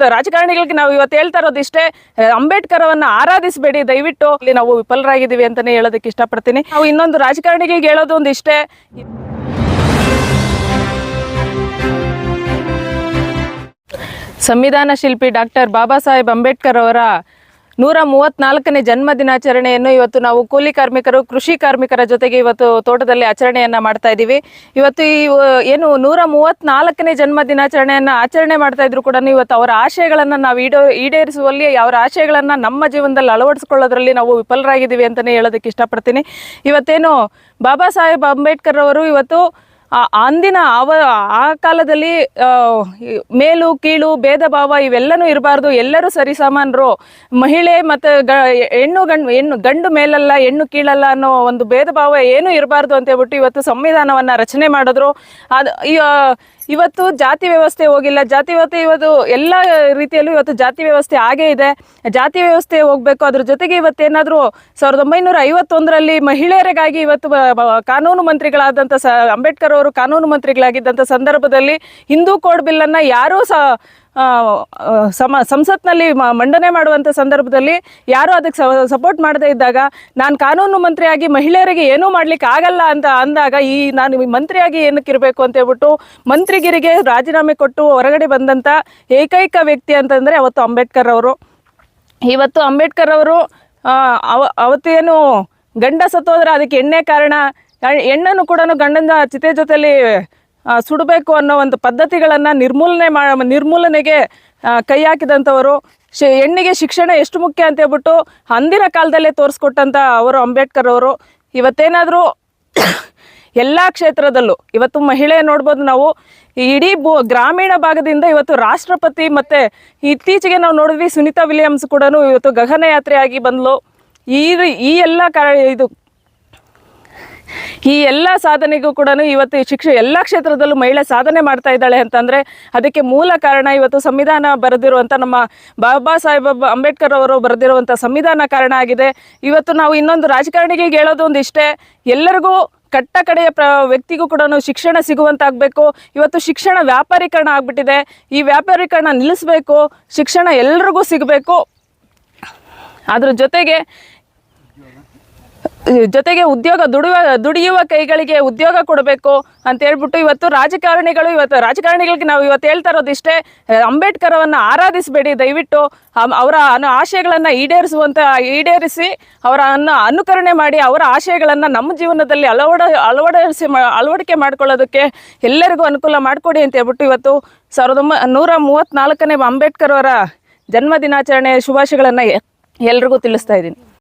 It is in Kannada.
ರಾಜಕಾರಣಿಗಳಿಗೆ ನಾವು ಇವತ್ತು ಹೇಳ್ತಾ ಇರೋದು ಇಷ್ಟೇ ಅಂಬೇಡ್ಕರ್ ಅವನ್ನ ಆರಾಧಿಸಬೇಡಿ. ದಯವಿಟ್ಟು ಇಲ್ಲಿ ನಾವು ವಿಫಲರಾಗಿದ್ದೀವಿ ಅಂತಾನೆ ಹೇಳೋದಕ್ಕೆ ಇಷ್ಟಪಡ್ತೀನಿ. ನಾವು ಇನ್ನೊಂದು ರಾಜಕಾರಣಿಗಳಿಗೆ ಹೇಳೋದು ಒಂದು ಇಷ್ಟೇ. ಸಂವಿಧಾನ ಶಿಲ್ಪಿ ಡಾಕ್ಟರ್ ಬಾಬಾ ಸಾಹೇಬ್ ಅಂಬೇಡ್ಕರ್ ಅವರ ನೂರ ಮೂವತ್ನಾಲ್ಕನೇ ಜನ್ಮ ದಿನಾಚರಣೆಯನ್ನು ಇವತ್ತು ನಾವು ಕೂಲಿ ಕಾರ್ಮಿಕರು, ಕೃಷಿ ಕಾರ್ಮಿಕರ ಜೊತೆಗೆ ಇವತ್ತು ತೋಟದಲ್ಲಿ ಆಚರಣೆಯನ್ನ ಮಾಡ್ತಾ ಇದ್ದೀವಿ. ಇವತ್ತು ಈ ಏನು ನೂರ ಮೂವತ್ನಾಲ್ಕನೇ ಜನ್ಮ ದಿನಾಚರಣೆಯನ್ನ ಆಚರಣೆ ಮಾಡ್ತಾ ಇದ್ರು ಕೂಡ ಇವತ್ತು ಅವರ ಆಶಯಗಳನ್ನ ನಾವು ಈಡೋ, ಈಡೇರಿಸುವಲ್ಲಿ, ಅವರ ಆಶಯಗಳನ್ನ ನಮ್ಮ ಜೀವನದಲ್ಲಿ ಅಳವಡಿಸ್ಕೊಳ್ಳೋದ್ರಲ್ಲಿ ನಾವು ವಿಫಲರಾಗಿದ್ದೀವಿ ಅಂತಾನೆ ಹೇಳೋದಕ್ಕೆ ಇಷ್ಟಪಡ್ತೀನಿ. ಇವತ್ತೇನು ಬಾಬಾ ಸಾಹೇಬ್ ಅಂಬೇಡ್ಕರ್ ಅವರು ಇವತ್ತು ಅಂದಿನ ಅವ ಆ ಕಾಲದಲ್ಲಿ ಆ, ಮೇಲು ಕೀಳು ಭೇದ ಭಾವ ಇವೆಲ್ಲನೂ ಇರಬಾರ್ದು. ಎಲ್ಲರೂ ಸರಿಸಮಾನರು ಮಹಿಳೆ ಮತ್ತು ಗ ಹೆಣ್ಣು ಗಂಡು ಹೆಣ್ಣು ಗಂಡು ಮೇಲಲ್ಲ ಹೆಣ್ಣು ಕೀಳಲ್ಲ ಅನ್ನೋ ಒಂದು ಭೇದ ಭಾವ ಏನೂ ಇರಬಾರ್ದು ಅಂತ ಹೇಳ್ಬಿಟ್ಟು ಇವತ್ತು ಸಂವಿಧಾನವನ್ನು ರಚನೆ ಮಾಡಿದ್ರು. ಅದು ಆ, ಇವತ್ತು ಜಾತಿ ವ್ಯವಸ್ಥೆ ಹೋಗಿಲ್ಲ. ಜಾತಿ ವ್ಯವಸ್ಥೆ ಇವತ್ತು ಎಲ್ಲ ರೀತಿಯಲ್ಲೂ ಇವತ್ತು ಜಾತಿ ವ್ಯವಸ್ಥೆ ಆಗೇ ಇದೆ. ಜಾತಿ ವ್ಯವಸ್ಥೆ ಹೋಗ್ಬೇಕು. ಅದ್ರ ಜೊತೆಗೆ ಇವತ್ತೇನಾದರೂ ಸಾವಿರದ ಒಂಬೈನೂರ ಐವತ್ತೊಂದರಲ್ಲಿ ಮಹಿಳೆಯರಿಗಾಗಿ ಇವತ್ತು ಕಾನೂನು ಮಂತ್ರಿಗಳಾದಂಥ ಅಂಬೇಡ್ಕರ್ ಅವರು ಕಾನೂನು ಮಂತ್ರಿಗಳಾಗಿದ್ದಂಥ ಸಂದರ್ಭದಲ್ಲಿ ಹಿಂದೂ ಕೋಡ್ ಬಿಲ್ಲನ್ನು ಯಾರೂ ಸಹ ಸಮ ಸಂಸತ್ನಲ್ಲಿ ಮಂಡನೆ ಮಾಡುವಂಥ ಸಂದರ್ಭದಲ್ಲಿ ಯಾರೂ ಅದಕ್ಕೆ ಸಪೋರ್ಟ್ ಮಾಡದೇ ಇದ್ದಾಗ ನಾನು ಕಾನೂನು ಮಂತ್ರಿಯಾಗಿ ಮಹಿಳೆಯರಿಗೆ ಏನೂ ಮಾಡ್ಲಿಕ್ಕೆ ಆಗಲ್ಲ ಅಂತ ಅಂದಾಗ ಈ ನಾನು ಮಂತ್ರಿಯಾಗಿ ಏನಕ್ಕೆ ಇರಬೇಕು ಅಂತ ಹೇಳ್ಬಿಟ್ಟು ಮಂತ್ರಿಗಿರಿಗೆ ರಾಜೀನಾಮೆ ಕೊಟ್ಟು ಹೊರಗಡೆ ಬಂದಂಥ ಏಕೈಕ ವ್ಯಕ್ತಿ ಅಂತಂದರೆ ಅವತ್ತು ಅಂಬೇಡ್ಕರ್ ಅವರು. ಇವತ್ತು ಅಂಬೇಡ್ಕರ್ ಅವರು ಅವ ಅವತ್ತೇನು ಗಂಡ ಸತ್ತೋದ್ರೆ ಅದಕ್ಕೆ ಎಣ್ಣೆ ಕಾರಣ ಹೆಣ್ಣನ್ನು ಕೂಡ ಗಂಡನ ಚಿತೆ ಜೊತೆಲಿ ಆ, ಸುಡಬೇಕು ಅನ್ನೋ ಒಂದು ಪದ್ಧತಿಗಳನ್ನು ನಿರ್ಮೂಲನೆ ಮಾ, ನಿರ್ಮೂಲನೆಗೆ ಕೈ ಹಾಕಿದಂಥವರು, ಶಿ, ಹೆಣ್ಣಿಗೆ ಶಿಕ್ಷಣ ಎಷ್ಟು ಮುಖ್ಯ ಅಂತ ಹೇಳ್ಬಿಟ್ಟು ಅಂದಿನ ಕಾಲದಲ್ಲೇ ತೋರಿಸ್ಕೊಟ್ಟಂಥ ಅವರು ಅಂಬೇಡ್ಕರ್ ಅವರು. ಇವತ್ತೇನಾದರೂ ಎಲ್ಲ ಕ್ಷೇತ್ರದಲ್ಲೂ, ಇವತ್ತು ಮಹಿಳೆ ನೋಡ್ಬೋದು ನಾವು, ಇಡೀ ಭೂ, ಗ್ರಾಮೀಣ ಭಾಗದಿಂದ ಇವತ್ತು ರಾಷ್ಟ್ರಪತಿ ಮತ್ತು ಇತ್ತೀಚೆಗೆ ನಾವು ನೋಡಿದ್ವಿ ಸುನೀತಾ ವಿಲಿಯಮ್ಸ್ ಕೂಡ ಇವತ್ತು ಗಗನಯಾತ್ರೆಯಾಗಿ ಬಂದಳು ಈ ಈ ಎಲ್ಲ ಕಾರ ಇದು ಈ ಎಲ್ಲ ಸಾಧನೆಗೂ ಕೂಡ ಇವತ್ತು ಈ ಶಿಕ್ಷೆ ಎಲ್ಲ ಕ್ಷೇತ್ರದಲ್ಲೂ ಮಹಿಳೆ ಸಾಧನೆ ಮಾಡ್ತಾ ಇದ್ದಾಳೆ ಅಂತಂದರೆ ಅದಕ್ಕೆ ಮೂಲ ಕಾರಣ ಇವತ್ತು ಸಂವಿಧಾನ ಬರೆದಿರುವಂಥ ನಮ್ಮ ಬಾಬಾ ಸಾಹೇಬ್ ಅಂಬೇಡ್ಕರ್ ಅವರು ಬರೆದಿರುವಂಥ ಸಂವಿಧಾನ ಕಾರಣ ಆಗಿದೆ. ಇವತ್ತು ನಾವು ಇನ್ನೊಂದು ರಾಜಕಾರಣಿಗೆ ಹೇಳೋದು ಒಂದು ಎಲ್ಲರಿಗೂ ಕಟ್ಟ ಕಡೆಯ ಪ್ರ ವ್ಯಕ್ತಿಗೂ ಕೂಡ ಶಿಕ್ಷಣ ಸಿಗುವಂತಾಗಬೇಕು. ಇವತ್ತು ಶಿಕ್ಷಣ ವ್ಯಾಪಾರೀಕರಣ ಆಗಿಬಿಟ್ಟಿದೆ. ಈ ವ್ಯಾಪಾರೀಕರಣ ನಿಲ್ಲಿಸಬೇಕು. ಶಿಕ್ಷಣ ಎಲ್ರಿಗೂ ಸಿಗಬೇಕು. ಅದ್ರ ಜೊತೆಗೆ ಜೊತೆಗೆ ಉದ್ಯೋಗ ದುಡಿಯುವ ದುಡಿಯುವ ಕೈಗಳಿಗೆ ಉದ್ಯೋಗ ಕೊಡಬೇಕು ಅಂತ ಹೇಳ್ಬಿಟ್ಟು ಇವತ್ತು ರಾಜಕಾರಣಿಗಳು ಇವತ್ತು ರಾಜಕಾರಣಿಗಳಿಗೆ ನಾವು ಇವತ್ತು ಹೇಳ್ತಾ ಇರೋದು ಇಷ್ಟೇ, ಅಂಬೇಡ್ಕರ್ ಅವನ್ನ ಆರಾಧಿಸಬೇಡಿ ದಯವಿಟ್ಟು ಅವರ ಆಶಯಗಳನ್ನು ಈಡೇರಿಸುವಂತ, ಈಡೇರಿಸಿ ಅವರ ಅನುಕರಣೆ ಮಾಡಿ ಅವರ ಆಶಯಗಳನ್ನು ನಮ್ಮ ಜೀವನದಲ್ಲಿ ಅಳವಡ, ಅಳವಡಿಸಿ ಅಳವಡಿಕೆ ಮಾಡ್ಕೊಳ್ಳೋದಕ್ಕೆ ಎಲ್ಲರಿಗೂ ಅನುಕೂಲ ಮಾಡಿಕೊಡಿ ಅಂತ ಹೇಳ್ಬಿಟ್ಟು ಇವತ್ತು ಸಾವಿರದ ನೂರ ಮೂವತ್ತ್ನಾಲ್ಕನೇ ಅಂಬೇಡ್ಕರ್ ಅವರ ಜನ್ಮ ದಿನಾಚರಣೆಯ ಶುಭಾಶಯಗಳನ್ನು ಎಲ್ರಿಗೂ ತಿಳಿಸ್ತಾ ಇದ್ದೀನಿ.